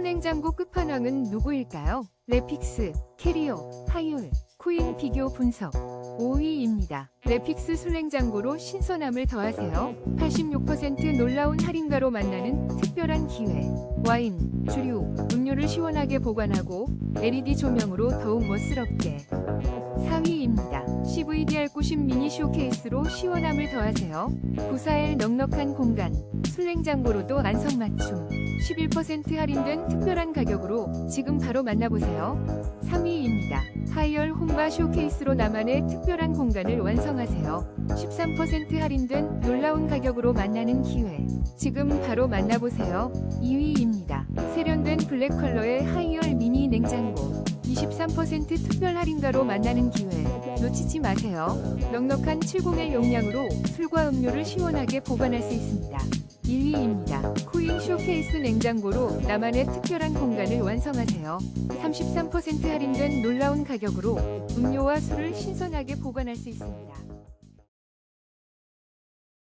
술냉장고 끝판왕은 누구일까요? 레픽스, 캐리어, 하율, 코인 비교 분석 5위입니다. 레픽스 술냉장고로 신선함을 더하세요. 86% 놀라운 할인가로 만나는 특별한 기회. 와인, 주류, 음료를 시원하게 보관하고 LED 조명으로 더욱 멋스럽게. 4위입니다. CVDR90 미니 쇼케이스로 시원함을 더하세요. 941 넉넉한 공간, 술냉장고로도 안성맞춤. 11% 할인된 특별한 가격으로 지금 바로 만나보세요. 3위입니다. 하이얼 홈바 쇼케이스로 나만의 특별한 공간을 완성하세요. 13% 할인된 놀라운 가격으로 만나는 기회. 지금 바로 만나보세요. 2위입니다. 세련된 블랙 컬러의 하이얼 미니 냉장고. 23% 특별 할인가로 만나는 기회. 놓치지 마세요. 넉넉한 70의 용량으로 술과 음료를 시원하게 보관할 수 있습니다. 1위입니다. 코인 쇼케이스 냉장고로 나만의 특별한 공간을 완성하세요. 33% 할인된 놀라운 가격으로 음료와 술을 신선하게 보관할 수 있습니다.